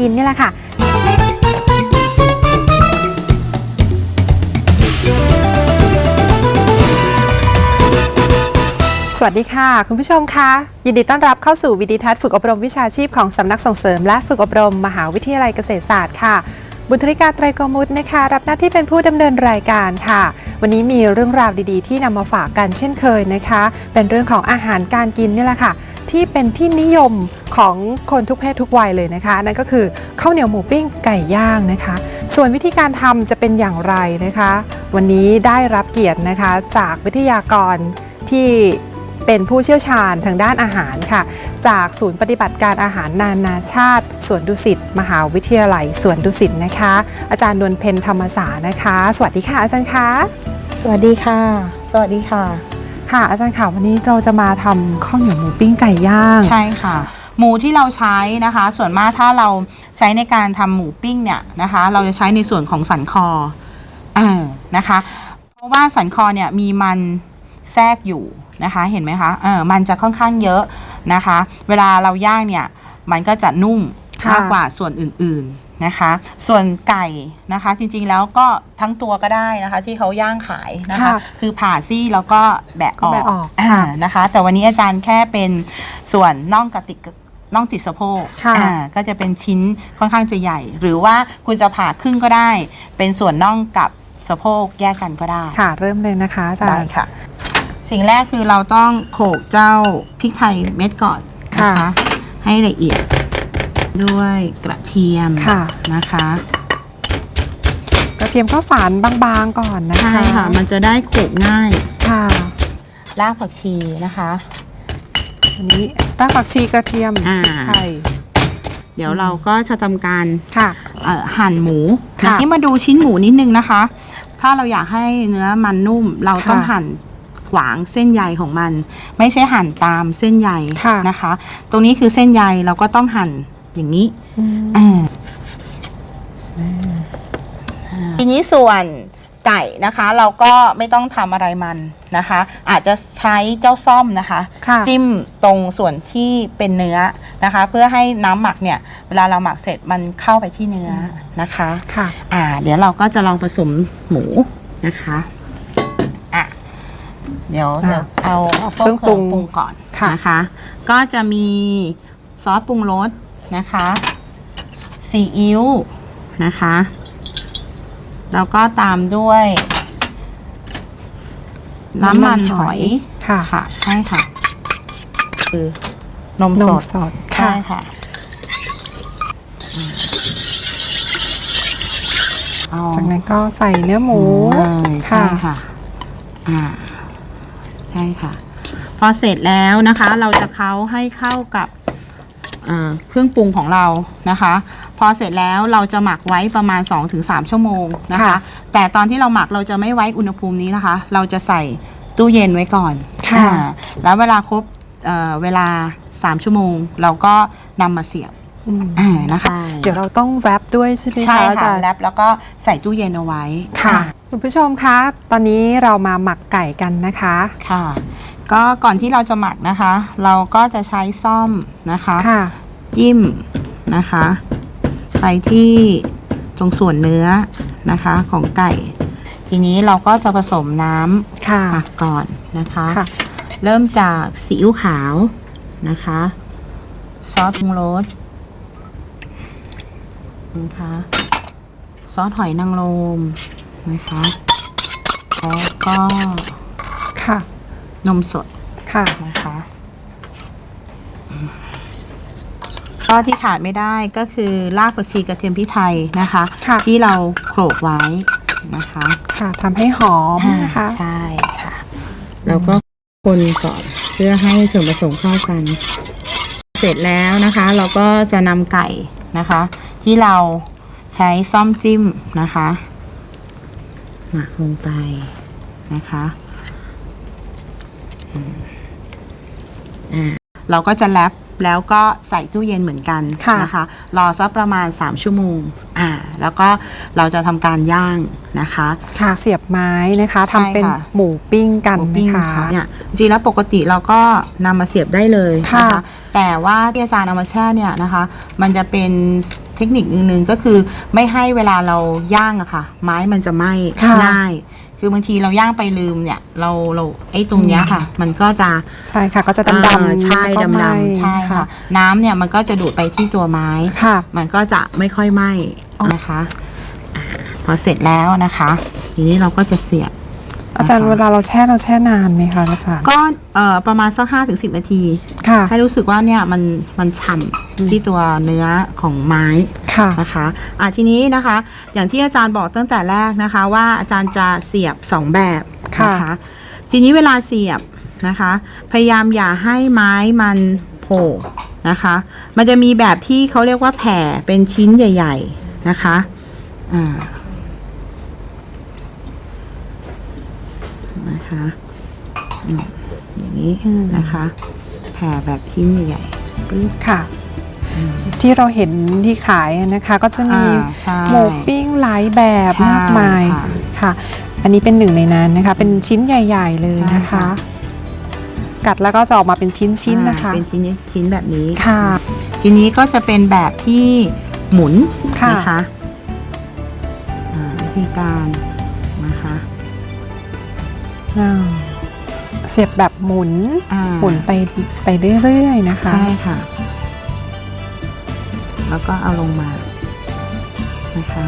กินนี่แหละค่ะสวัสดีค่ะ คุณผู้ชมคะยินดีต้อนรับเข้าสู่วิดีทัศน์ฝึกอบรมวิชาชีพของสำนักส่งเสริม และฝึกอบรม มหาวิทยาลัยเกษตรศาสตร์ค่ะ บุญธริกาไตรโกมุตนะคะ รับหน้าที่เป็นผู้ดำเนินรายการค่ะ วันนี้มีเรื่องราวดีๆ ที่นำมาฝากกันเช่นเคยนะคะ เป็นเรื่องของอาหารการกินนี่แหละค่ะ ที่เป็นที่นิยมของคนทุกเพศทุกวัยเลยนะคะ นั่นก็คือข้าวเหนียวหมูปิ้งไก่ย่างนะคะ ส่วนวิธีการทำจะเป็นอย่างไรนะคะ วันนี้ได้รับเกียรตินะคะจากวิทยากรที่เป็นผู้เชี่ยวชาญทางด้านอาหารค่ะ จากศูนย์ปฏิบัติการอาหารนานาชาติสวนดุสิตมหาวิทยาลัยสวนดุสิตนะคะ อาจารย์นวลเพนธรรมศาสตร์นะคะ สวัสดีค่ะอาจารย์คะ สวัสดีค่ะ สวัสดีค่ะ ค่ะอาจารย์ค่ะวันนี้เราจะมาทำข้าวเหนียวหมูปิ้งไก่ย่าง ใช่ค่ะ หมูที่เราใช้นะคะ ส่วนมากถ้าเราใช้ในการทำหมูปิ้งเนี่ยนะคะ เราจะใช้ในส่วนของสันคอเออนะคะ เพราะว่าสันคอเนี่ยมีมันแทรกอยู่นะคะ เห็นไหมคะเออมันจะค่อนข้างเยอะนะคะ เวลาเราย่างเนี่ยมันก็จะนุ่มค่ะมากกว่าส่วนอื่นๆ นะคะ ส่วนไก่นะคะจริงๆแล้วก็ทั้งตัวก็ได้นะคะ ที่เขาย่างขายนะคะ ค่ะคือผ่าซี่แล้วก็แบะอก็อกแบะออกอ่าค่ะนะคะ แต่วันนี้อาจารย์แค่เป็นส่วนน่องกระติกน่องติดสะโพกค่ะ อ่าก็จะเป็นชิ้นค่อนข้างจะใหญ่ หรือว่าคุณจะผ่าครึ่งก็ได้ เป็นส่วนน่องกับสะโพกแยกกันก็ได้ ค่ะ เริ่มเลยนะคะอาจารได้ย์ ค่ะ สิ่งแรกคือเราต้องโขลกเจ้าพริกไทยเม็ดก่อนนะค่ะคะให้ละเอียด ด้วยกระเทียมค่ะ นะคะกระเทียมก็ฝานบางๆก่อนนะคะใช่ค่ะ มันจะได้โขลกง่ายค่ะรากผักชีนะคะ อันนี้รากผักชีกระเทียมอ่าไข่เดี๋ยวเราก็จะทำการค่ะ เอ่อหั่นหมูค่ะทีนี้มาดูชิ้นหมูนิดนึงนะคะ ถ้าเราอยากให้เนื้อมันนุ่ม เราต้องค่ะหั่นขวางเส้นใยของมัน ไม่ใช่หั่นตามเส้นใยค่ะ นะคะ ตรงนี้คือเส้นใยเราก็ต้องหั่น อย่างนี้อืมอ่าทีนี้ส่วนไก่นะคะเราก็ไม่ต้องทำอะไรมันนะคะ อาจจะใช้เจ้าซ่อมนะคะค่ะจิ้มตรงส่วนที่เป็นเนื้อนะคะ เพื่อให้น้ำหมักเนี่ย เวลาเราหมักเสร็จมันเข้าไปที่เนื้อนะคะค่ะอ่า เดี๋ยวเราก็จะลองผสมหมูนะคะอะเดี๋ยวอะเดี๋ยวเอาเอาพวกเครื่องปรุงปรุงก่อนค่ะนะคะ ก็จะมีซอสปรุงรส นะคะซีอิ๊วนะคะ แล้วก็ตามด้วยน้ำมันหอยค่ะค่ะใช่ค่ะ คือนมนสมดสดค่ะใช่ค่ะเอาจากนั้นก็ใส่เนื้อหมูเลยใช่ค่ะอ่าใช่ค่ะ พอเสร็จแล้วนะคะ เราจะเค้าให้เข้ากับอ่า เครื่องปรุงของเรานะคะ พอเสร็จแล้วเราจะหมักไว้ประมาณ 2-3 ชั่วโมงนะคะ ค่ะ แต่ตอนที่เราหมักเราจะไม่ไว้อุณหภูมินี้นะคะ เราจะใส่ตู้เย็นไว้ก่อนค่ะอ่าแล้วเวลาครบเอ่อเวลา 3 ชั่วโมง เราก็นำมาเสียบอืมอ่านะคะ เดี๋ยวเราต้องแรปด้วยใช่ไหมใช่คะอาค่ะจารย์ แรปแล้วก็ใส่ตู้เย็นเอาไว้ค่ะ คุณผู้ชมคะ ตอนนี้เรามาหมักไก่กันนะคะ ค่ะ ก็ก่อนที่เราจะหมักนะคะ เราก็จะใช้ซ่อมนะคะค่ะ จิ้มนะคะ ไปที่ตรงส่วนเนื้อนะคะ ของไก่ ทีนี้เราก็จะผสมน้ค่ะำหมักก่อนนะคะ ค่ะ เริ่มจากซีอิ๊วขาวนะคะ ซอสปรุงรสนะคะซอสหอยนางรมนะคะแล้วก็ค่ะ นมสดค่ะนะคะ ก็ที่ขาดไม่ได้ก็คือรากผักชีกระเทียมพริกไทยนะคะ ค่ะ ที่เราโขลกไว้นะคะค่ะทำให้หอมนะคะ ใช่ค่ะ แล้วก็คนก่อนเพื่อให้ส่วนผสมเข้ากัน เสร็จแล้วนะคะ เราก็จะนำไก่นะคะ ที่เราใช้ซ่อมจิ้มนะคะ หมักลงไปนะคะอืมอ่า เราก็จะแรปแล้วก็ใส่ตู้เย็นเหมือนกันค่ะนะคะ รอสักประมาณ 3 ชั่วโมงอ่าแล้วก็เราจะทำการย่างนะคะค่ะเสียบไม้นะคะใช่ทำเป็นค่ะหมูปิ้งกันหมูปิ้งนะคะค่ะเนี่ยจริงๆแล้วปกติเราก็นำมาเสียบได้เลยนะค่ะคะแต่ว่าที่อาจารย์เอามาแช่เนี่ยนะคะ มันจะเป็นเทคนิคนึงๆก็คือไม่ให้เวลาเราย่างอะค่ะ ไม้มันจะไหม้ค่ะง่าย คือบางทีเราย่างไปลืมเนี่ย เราเราไอ้ตรงเนี้ยค่ะ มันก็จะใช่ค่ะ ก็จะดำอ่าๆใช่แล้วก็ไหม้ดำๆใช่ค่ะ น้ำเนี่ยมันก็จะดูดไปที่ตัวไม้ค่ะ มันก็จะไม่ค่อยไหม้อ๋อนะคะอ่าพอเสร็จแล้วนะคะ ทีนี้เราก็จะเสียบอาจารย์เวลาเราแช่เราแช่นานไหมคะอาจารย์ก็เอ่อประมาณสักห้าถึงสิบนาที ค่ะ ให้รู้สึกว่าเนี่ยมันมันฉ่ำที่ตัวเนื้อของไม้ ค่ะนะคะอะทีนี้นะคะ อย่างที่อาจารย์บอกตั้งแต่แรกนะคะ ว่าอาจารย์จะเสียบสองแบบนะคะทีนี้เวลาเสียบนะคะ พยายามอย่าให้ไม้มันโผล่นะคะ มันจะมีแบบที่เขาเรียกว่าแผ่เป็นชิ้นใหญ่ ๆนะคะอ่านะคะอืมอย่างนี้นะคะแผ่แบบชิ้นใหญ่ๆปึ๊บค่ะ ที่เราเห็นที่ขายนะคะก็จะมีอ่าใช่หมูปิ้งหลายแบบใช่มากมายค่ะค่ะ อันนี้เป็นหนึ่งในนั้นนะคะ เป็นชิ้นใหญ่ ๆ เลยนะใช่คะค่ะกัดแล้วก็จะออกมาเป็นชิ้นๆนะคะอ่าเป็นชิ้นชิ้นแบบนี้ค่ะ ทีนี้ก็จะเป็นแบบที่หมุนค่ะนะคะอ่าวิธีการนะคะอ่าเสียบแบบหมุนอ่าหมุนไปไปเรื่อยๆนะคะใช่ค่ะ แล้วก็เอาลงมานะคะ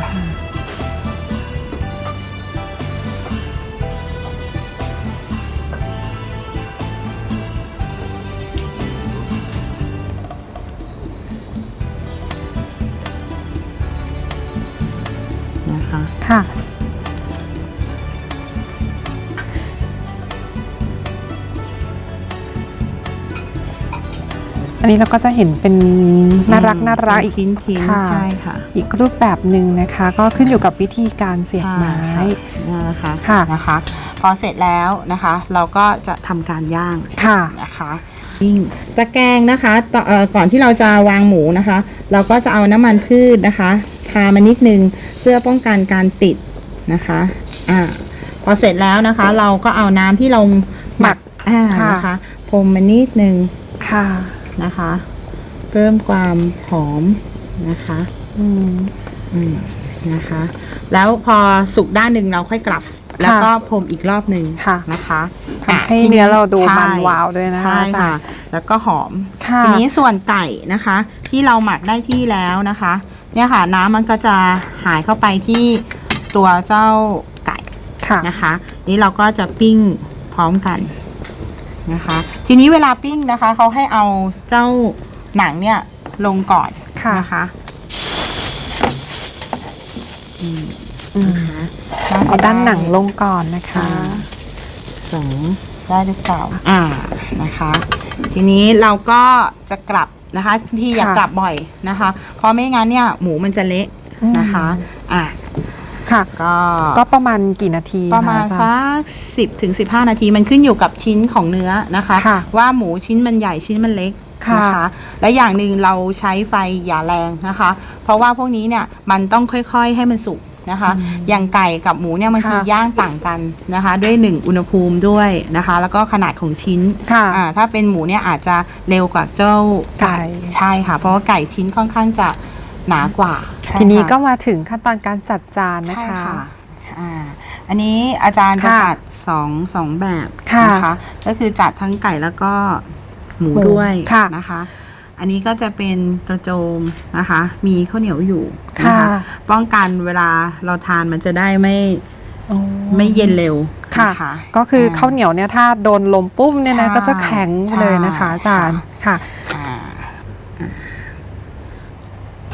นะคะค่ะ อันนี้เราก็จะเห็นเป็นน่ารักน่ารักอีกชิ้นชิ้นๆค่ะใช่ค่ะ อีกรูปแบบหนึ่งนะคะ ก็ขึ้นอยู่กับวิธีการเสียบไม้ใช่ค่ะค่ะนะคะ พอเสร็จแล้วนะคะ เราก็จะทำการย่างค่ะนะคะปิ้งตะแกรงนะคะต่อเอ่อก่อนที่เราจะวางหมูนะคะ เราก็จะเอาน้ำมันพืชนะคะทามานิดนึงเพื่อป้องกันการติดนะคะอ่าพอเสร็จแล้วนะคะ เราก็เอาน้ำที่เราหมักอ่าค่ะนะคะพรมมานิดนึงค่ะ นะคะ เพิ่มความหอมนะคะ อืมอืมนะคะ แล้วพอสุกด้านหนึ่งเราค่อยกลับ แล้วก็พรมอีกรอบหนึ่งค่ะ นะคะทำให้ทีเนื้อเราดูใช่มันวาวด้วยนะคะใช่อาจาค่ะ รย์ แล้วก็หอมค่ะ ทีนี้ส่วนไก่นะคะ ที่เราหมักได้ที่แล้วนะคะ เนี่ยค่ะ น้ำมันก็จะหายเข้าไปที่ตัวเจ้าไก่ ค่ะ นะคะนี่เราก็จะปิ้งพร้อมกัน นะคะ ทีนี้เวลาปิ้งนะคะเขาให้เอาเจ้าหนังเนี่ยลงก่อนค่ะ นะคะอืมนะคะเอาด้านหนังลงก่อนนะคะสองได้หรือเปล่าอ่านะคะ ทีนี้เราก็จะกลับนะคะที่อย่าค่ะกลับบ่อยนะคะ เพราะไม่งั้นเนี่ยหมูมันจะเละนะคะ อ่า ค่ะ ก็ก็ประมาณกี่นาทีประมาณคอจย์สักสิบถึงสิบห้านาทีมันขึ้นอยู่กับชิ้นของเนื้อนะคะ ค่ะว่าหมูชิ้นมันใหญ่ชิ้นมันเล็กค่ะนะคะ และอย่างหนึ่งเราใช้ไฟอย่าแรงนะคะ เพราะว่าพวกนี้เนี่ยมันต้องค่อยๆให้มันสุกนะคะ อย่างไก่กับหมูเนี่ยบางทีค่ะย่างต่างกันนะคะ ด้วยหนึ่งอุณหภูมิด้วยนะคะ แล้วก็ขนาดของชิ้นค่ะอ่าถ้าเป็นหมูเนี่ยอาจจะเร็วกว่าเจ้าไก่ ใช่ค่ะ เพราะว่าไก่ชิ้นค่อนข้างจะหนากว่า ทีนี้ใช่ค่ะก็มาถึงขั้นตอนการจัดจานนะใช่คะค่ะอ่าอันนี้อาจารย์จะค่ะจัดสองสองแบบค่ะนะคะ ก็คือจัดทั้งไก่แล้วก็หมูหมูด้วยค่ะนะคะ อันนี้ก็จะเป็นกระโจมนะคะ มีข้าวเหนียวอยู่นะค่ะคะป้องกันเวลาเราทานมันจะได้ไม่โอ้ไม่เย็นเร็วค่ะนก็คืออาข้าวเหนียวเนี่ยถ้าโดนลมปุ้มเนี่ยนะใช่ก็จะแข็งใช่เลยนะคะอาจารย์ค่ะอ่า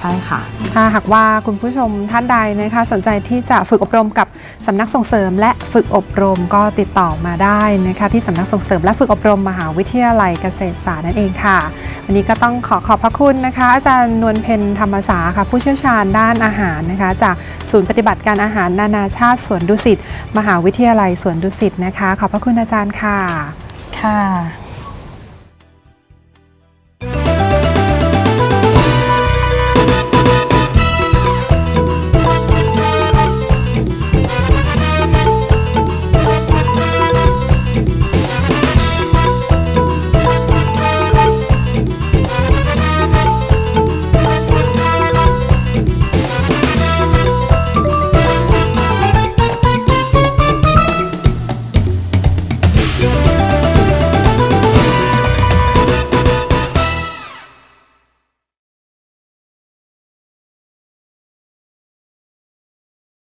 ใช่ค่ะถ้าหากว่าคุณผู้ชมท่านใดนะคะสนใจที่จะฝึกอบรมกับสำนักส่งเสริม และฝึกอบรมก็ติดต่อมาได้นะคะที่สำนักส่งเสริมและฝึกอบรมมหาวิทยาลัยเกษตรศาสตร์นั่นเองค่ะ วันนี้ก็ต้องขอขอบพระคุณนะคะ อาจารย์นวลเพนธรรมศาค่ะผู้เชี่ยวชาญด้านอาหารนะคะ จากศูนย์ปฏิบัติการอาหารนานาชาติสวนดุสิตมหาวิทยาลัยสวนดุสิตนะคะ ขอบพระคุณอาจารย์ค่ะค่ะ